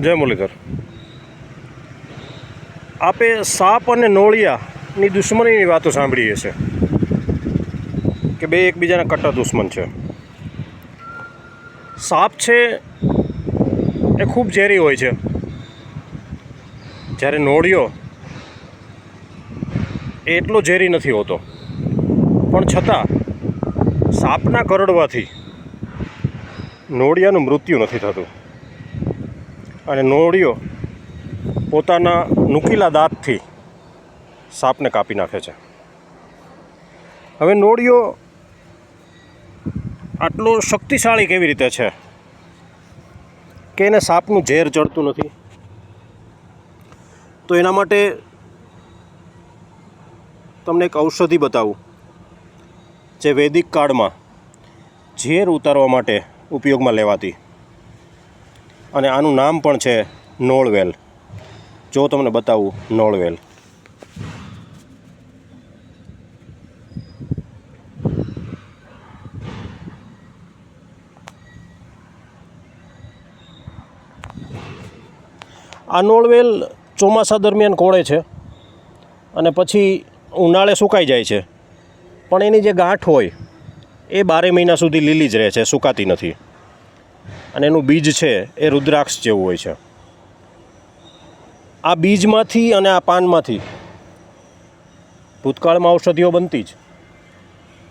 જય મુરલીધર. આપે સાપ અને નોળિયાની દુશ્મનીની વાતો સાંભળી હશે કે બે એકબીજાના કટ્ટર દુશ્મન છે. સાપ છે એ ખૂબ ઝેરી હોય છે. જ્યારે નોળિયો એ એટલો ઝેરી નથી હોતો. પણ છતાં સાપના કરડવાથી નોળિયાનું મૃત્યુ નથી થતું. અને નોળિયો પોતાના નુકીલા દાંતથી સાપને કાપી નાખે છે. હવે નોળિયો આટલો શક્તિશાળી કેવી રીતે છે કે એને સાપનું ઝેર ચડતું નથી? તો એના માટે તમને એક ઔષધિ બતાવું, જે વૈદિક કાળમાં ઝેર ઉતારવા માટે ઉપયોગમાં લેવાતી. અને આનું નામ પણ છે નોળવેલ. જો તમને બતાવું, નોળવેલ. આ નોળવેલ ચોમાસા દરમિયાન કોળે છે અને પછી ઉનાળે સુકાઈ જાય છે. પણ એની જે ગાંઠ હોય, એ બારે મહિના સુધી લીલી જ રહે છે, સુકાતી નથી. અને એનું બીજ છે, એ રુદ્રાક્ષ જેવું હોય છે. આ બીજમાંથી અને આ પાનમાંથી ભૂતકાળમાં ઔષધિઓ બનતી જ.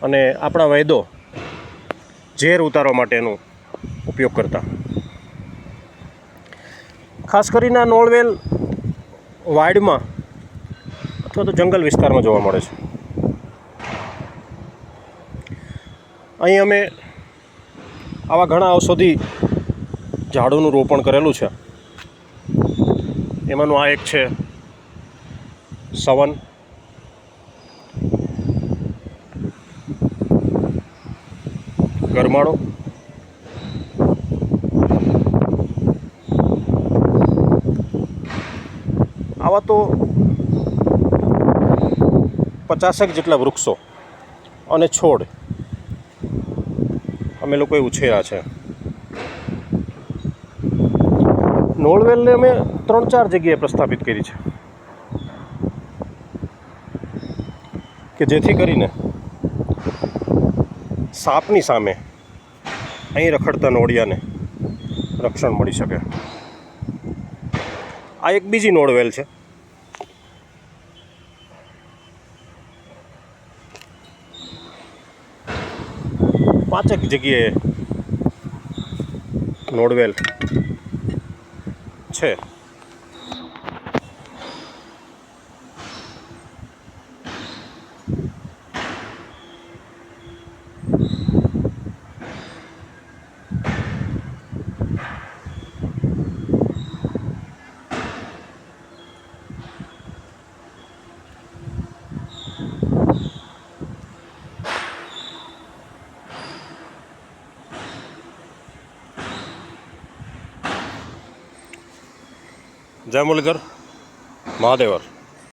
અને આપણા વૈદો ઝેર ઉતારવા માટેનું ઉપયોગ કરતા. ખાસ કરીને આ નોળવેલ વાડમાં અથવા તો જંગલ વિસ્તારમાં જોવા મળે છે. અહીં અમે આવા ઘણા ઔષધિ ઝાડોનું રોપણ કરેલું છે. એમાંનું આ એક છે. સવન. ગરમાળો. આવા તો પચાસેક જેટલા વૃક્ષો અને છોડ અમે લોકોએ ઉછેર્યા છે. નોળવેલને અમે ત્રણ ચાર જગ્યાએ પ્રસ્થાપિત કરી છે. કે જેથી કરીને સાપની સામે અહીં રખડતા નોળિયાને રક્ષણ મળી શકે. આ એક બીજી નોળવેલ છે. પાંચેક જગ્યાએ નોડવેલ છે જય મુરલીધર. મહાદેવર.